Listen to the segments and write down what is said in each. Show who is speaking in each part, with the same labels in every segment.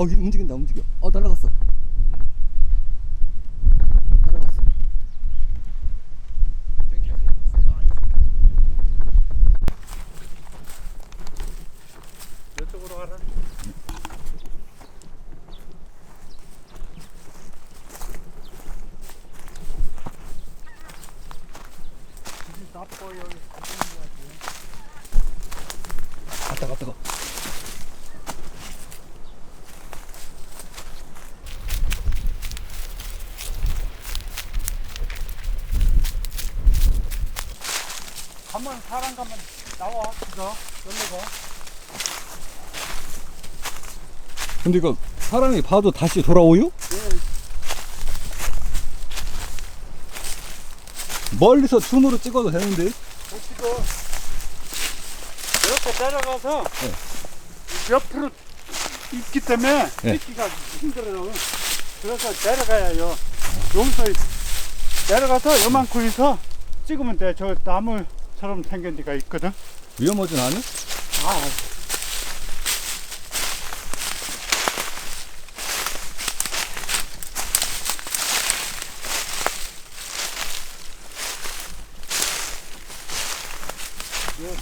Speaker 1: 어 움직인다 움직여. 어 날아갔어 날아갔어
Speaker 2: 이쪽으로 가라. 길이 나빠요.
Speaker 1: 갔다 갔다 가
Speaker 2: 가면 사람 가면 나와. 그거 열려서.
Speaker 1: 근데 이거 사람이 봐도 다시 돌아오요?
Speaker 2: 예.
Speaker 1: 멀리서 줌으로 찍어도 되는데
Speaker 2: 못 찍어. 이렇게 내려가서
Speaker 1: 네.
Speaker 2: 옆으로 있기 때문에
Speaker 1: 네.
Speaker 2: 찍기가 힘들어요. 그래서 내려가야요. 여기서 내려가서 요만큼에서 찍으면 돼. 저 나무 처럼 생긴 데가 있거든.
Speaker 1: 위험하진 않아?
Speaker 2: 아,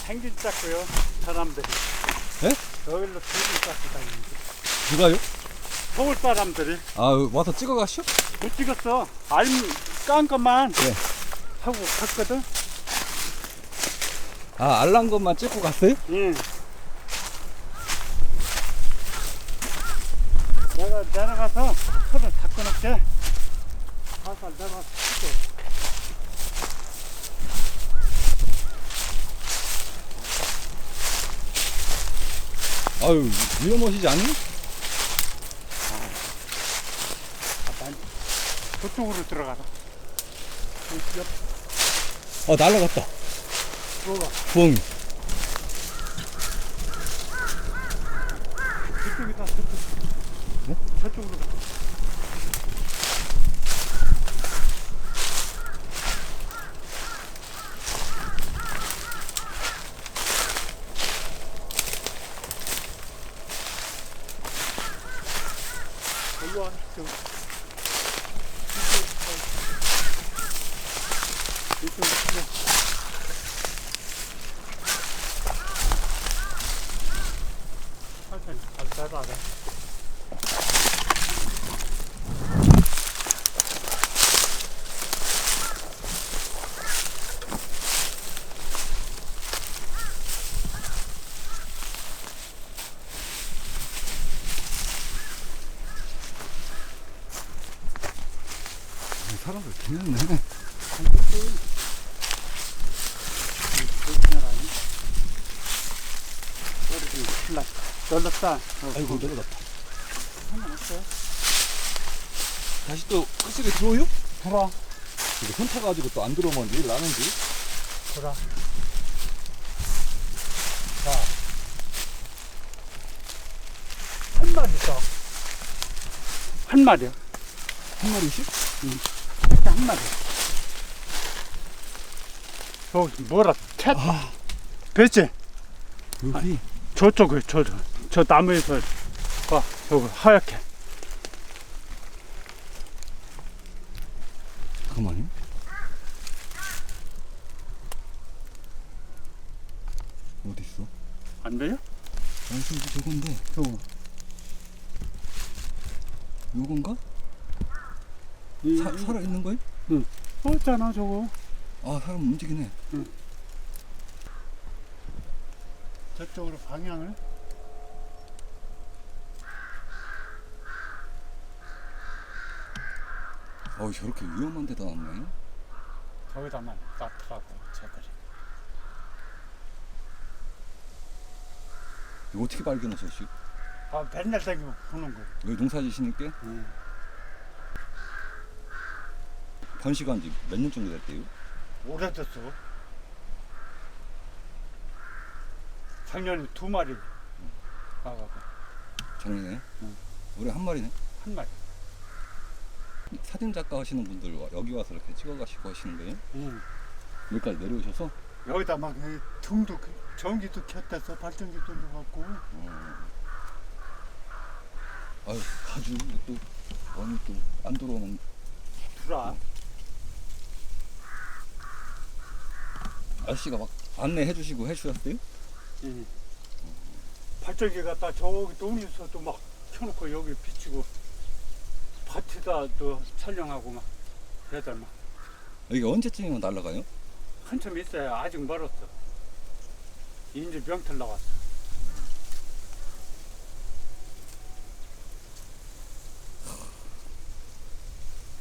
Speaker 2: 생긴 짰고요, 사람들이.
Speaker 1: 예?
Speaker 2: 여기로 생긴 짰고 다니는데.
Speaker 1: 누가요?
Speaker 2: 서울 사람들이
Speaker 1: 아 와서 찍어가시오?
Speaker 2: 못 찍었어. 알, 깐 것만
Speaker 1: 네.
Speaker 2: 하고 갔거든.
Speaker 1: 아 알란 것만 찍고 갔어요?
Speaker 2: 예. 내가 내려가서 손을 다 끊을게. 가서 내가 찍어.
Speaker 1: 아유 위험하시지 않니?
Speaker 2: 아, 난 저쪽으로 들어가라. 이 옆,
Speaker 1: 어 날아갔다
Speaker 2: 뭐가? 저쪽이다, 저쪽.
Speaker 1: 네?
Speaker 2: 저쪽으로 가. 일로 와. 저기. 이쪽, 이쪽, 이쪽. 천천히 잘 따라가.
Speaker 1: 사람들 괜찮네
Speaker 2: 놀랐다.
Speaker 1: 아이고 내려갔다
Speaker 2: 상관없어.
Speaker 1: 다시 또 끝속에 들어오요?
Speaker 2: 돌아.
Speaker 1: 이거 손 타가지고 또 안 들어오면 일 나는지
Speaker 2: 돌아. 자. 한 마리 더. 한 마리야.
Speaker 1: 한 마리씩?
Speaker 2: 이 렇게 한 마리. 저기 뭐라 텟.
Speaker 1: 아
Speaker 2: 됐지?
Speaker 1: 여기
Speaker 2: 저쪽에 저, 저, 저 나무에서 봐. 저거 하얗게.
Speaker 1: 잠깐만요 어디 있어?
Speaker 2: 안 돼요?
Speaker 1: 아니 지금 저건데
Speaker 2: 저거.
Speaker 1: 요건가?
Speaker 2: 이,
Speaker 1: 사,
Speaker 2: 이-
Speaker 1: 살아 있는 거예요?
Speaker 2: 어, 있잖아, 저거.
Speaker 1: 아 사람 움직이네
Speaker 2: 저쪽으로 방향을.
Speaker 1: 어 저렇게 위험한 데다 놨네
Speaker 2: 거기다만 놔더라고, 저거를.
Speaker 1: 이거 어떻게 발견하셨어요?
Speaker 2: 아, 맨날 다니고 보는 거예요.
Speaker 1: 여기 농사 지시니까
Speaker 2: 응.
Speaker 1: 번식한 지 몇 년 정도 됐대요?
Speaker 2: 오래됐어. 작년에 두 마리 나가고
Speaker 1: 작년에?
Speaker 2: 응.
Speaker 1: 올해 한 마리네?
Speaker 2: 한 마리.
Speaker 1: 사진 작가 하시는 분들 와- 여기 와서 이렇게 찍어가시고 하시는 거예요?
Speaker 2: 응.
Speaker 1: 여기까지 내려오셔서?
Speaker 2: 여기다 막 이 등도 그- 전기도 켰댔어 발전기도 넣어갖고
Speaker 1: 어. 아유 가주 또 어느 또안 들어오는
Speaker 2: 들어.
Speaker 1: 아저씨가 막 안내해 주시고 해 주셨어요?
Speaker 2: 예. 발전기 갖다 저기 논에서도 막 켜놓고 여기 비치고 밭에다 또 촬영하고 막 그러다 막
Speaker 1: 여기 언제쯤이면 날아가요?
Speaker 2: 한참 있어야 아직 멀었어. 이제 명탈 나왔어.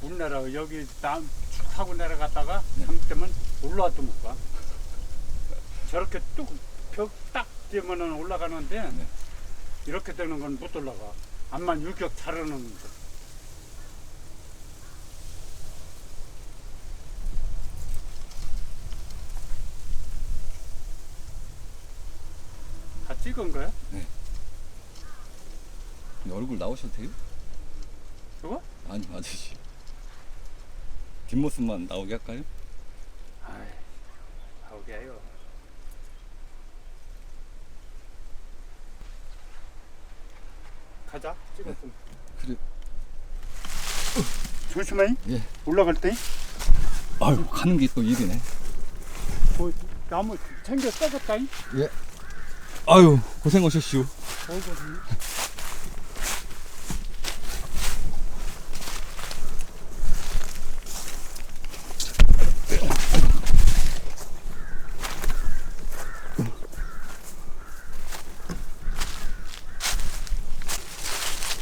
Speaker 2: 우리나라 여기 남쭉 타고 내려갔다가
Speaker 1: 네.
Speaker 2: 잘못되면 올라와도 못 가. 저렇게 뚝벽딱 되면은 올라가는데
Speaker 1: 네.
Speaker 2: 이렇게 되는 건 못 올라가. 암만 유격 잘하는 다 찍은 거야?
Speaker 1: 근데 얼굴 나오셔도 돼요?
Speaker 2: 저거?
Speaker 1: 아니 아저씨 뒷모습만 나오게 할까요?
Speaker 2: 아이, 나오게 해요. 가자, 찍었으면.
Speaker 1: 그래
Speaker 2: 조심해.
Speaker 1: 예.
Speaker 2: 올라갈 때.
Speaker 1: 아유 가는 게 또 일이네
Speaker 2: 그 나무 챙겨 썩었다.
Speaker 1: 아유 고생하셨슈
Speaker 2: 어이구.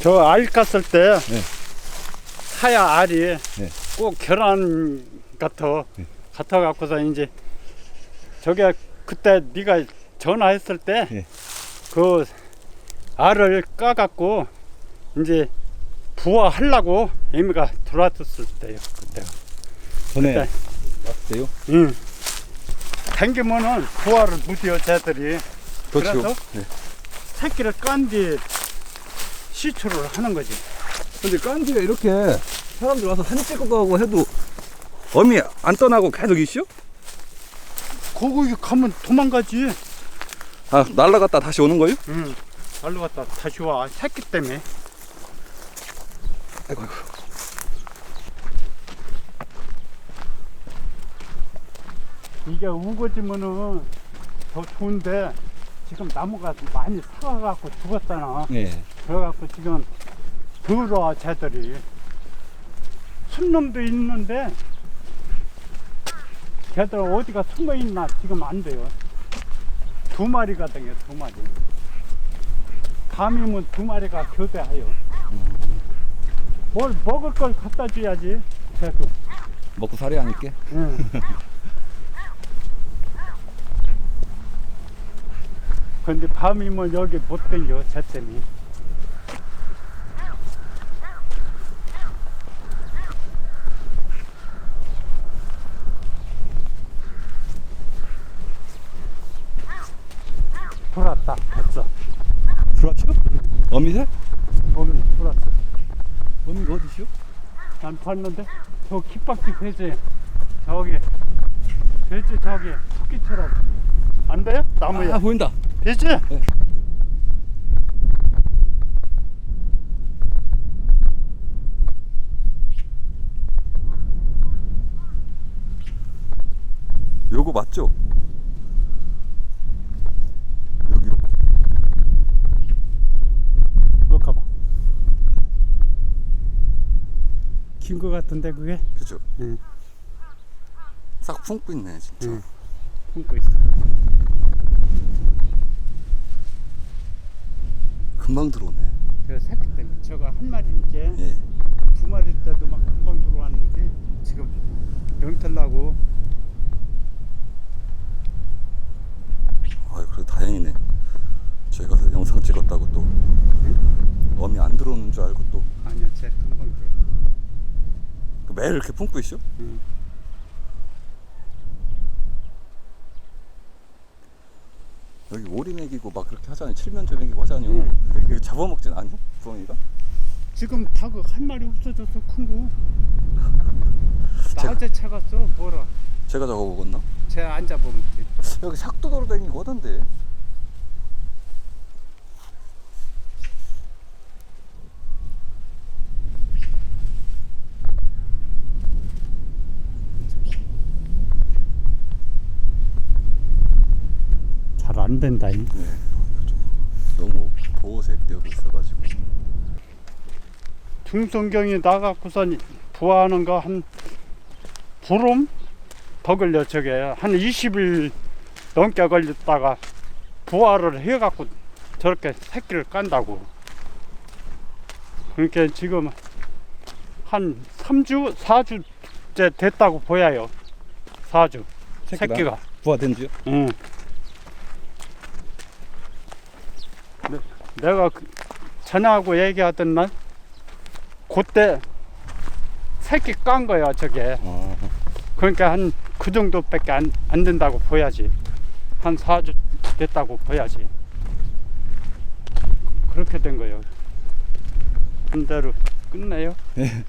Speaker 2: 저 알 깠을 때
Speaker 1: 네.
Speaker 2: 하야 알이
Speaker 1: 네.
Speaker 2: 꼭 계란 같아
Speaker 1: 네.
Speaker 2: 같아 갖고서 이제 저게 그때 네가 전화했을 때
Speaker 1: 네.
Speaker 2: 그 알을 까 갖고 이제 부화하려고 애미가 들어왔을 때요 그때.
Speaker 1: 전에
Speaker 2: 그때.
Speaker 1: 왔어요?
Speaker 2: 응. 당기면은 부화를 못해요 쟤들이.
Speaker 1: 그렇죠
Speaker 2: 그래서?
Speaker 1: 네.
Speaker 2: 새끼를 깐뒤 시초를 하는 거지.
Speaker 1: 근데 깐지가 이렇게 사람들 와서 사진 찍고 가고 해도 어미 안 떠나고 계속 있슈?
Speaker 2: 거기 가면 도망가지.
Speaker 1: 아 날라갔다 다시 오는 거요?
Speaker 2: 응. 알로 갔다 다시 와. 새끼 때문에.
Speaker 1: 아이고 아이고
Speaker 2: 이게 우거지면은 더 좋은데 지금 나무가 많이 사가갖고 죽었잖아.
Speaker 1: 예
Speaker 2: 그래갖고 지금 더러워 쟤들이. 순놈도 있는데 걔들 어디가 숨어 있나 지금 안 돼요. 두 마리가 되요 두 마리. 밤이면 두 마리가 교대하여. 뭘 먹을 걸 갖다 줘야지. 걔도.
Speaker 1: 먹고 살이 아닐게
Speaker 2: 응. 근데 밤이면 여기 못 댕겨, 쟤 때문에. 돌았다, 됐어.
Speaker 1: 들어왔슈? 어미새?
Speaker 2: 몸이 돌았어.
Speaker 1: 어미가 어디슈?
Speaker 2: 난 봤는데, 저 킥박집 해지. 저기, 돼지 저기, 토끼처럼. 안 돼요? 나무에.
Speaker 1: 아 보인다
Speaker 2: 돼지?
Speaker 1: 요거 맞죠? 여기 요거
Speaker 2: 그럴까 봐. 긴거 같은데 그게?
Speaker 1: 그죠?
Speaker 2: 응.
Speaker 1: 싹 품고 있네 진짜
Speaker 2: 응. 품고 있어.
Speaker 1: 금방 들어오네
Speaker 2: 저 새끼 때문에 저거 한 마리 이제 예두 마리 때도 막 금방 들어왔는데 지금 명탈 나고
Speaker 1: 아유 그래도 다행이네 저희가 영상 찍었다고 또 어미 안 들어오는 줄 알고 또
Speaker 2: 아니야 쟤 금방 들어.
Speaker 1: 그 매일 이렇게 품고 있죠?
Speaker 2: 응.
Speaker 1: 여기 오리 먹이고 막 그렇게 하잖아요 칠면조 먹이고 하잖아요
Speaker 2: 응, 그게.
Speaker 1: 이거 잡아먹진 않냐? 부엉이가?
Speaker 2: 지금 닭은 한 마리 없어졌어 큰 거.
Speaker 1: 제가-
Speaker 2: 낮에 차갔어 뭐라.
Speaker 1: 제가 잡아먹었나?
Speaker 2: 쟤 앉아보면 돼.
Speaker 1: 여기 삭도 돌아다니고 하던데
Speaker 2: 안 된다. 이.
Speaker 1: 네. 너무 보호색 되고 있어가지고.
Speaker 2: 중성경이 나갖고선 부화하는 거 한 보름 더 걸려 저게 한 20일 넘게 걸렸다가 부화를 해갖고 저렇게 새끼를 깐다고 그러니까 지금 한 3주 4주째 됐다고 보여요 4주
Speaker 1: 새끼가?
Speaker 2: 새끼가
Speaker 1: 부화된 지요?
Speaker 2: 응. 내- 내가 그 전화하고 얘기하던 날 그때 새끼 깐 거야 저게.
Speaker 1: 아,
Speaker 2: 그러니까 한 그 정도밖에 안, 안 된다고 보야지. 한 4주 됐다고 보야지. 그렇게 된 거예요. 한 대로 끝내요?
Speaker 1: 네.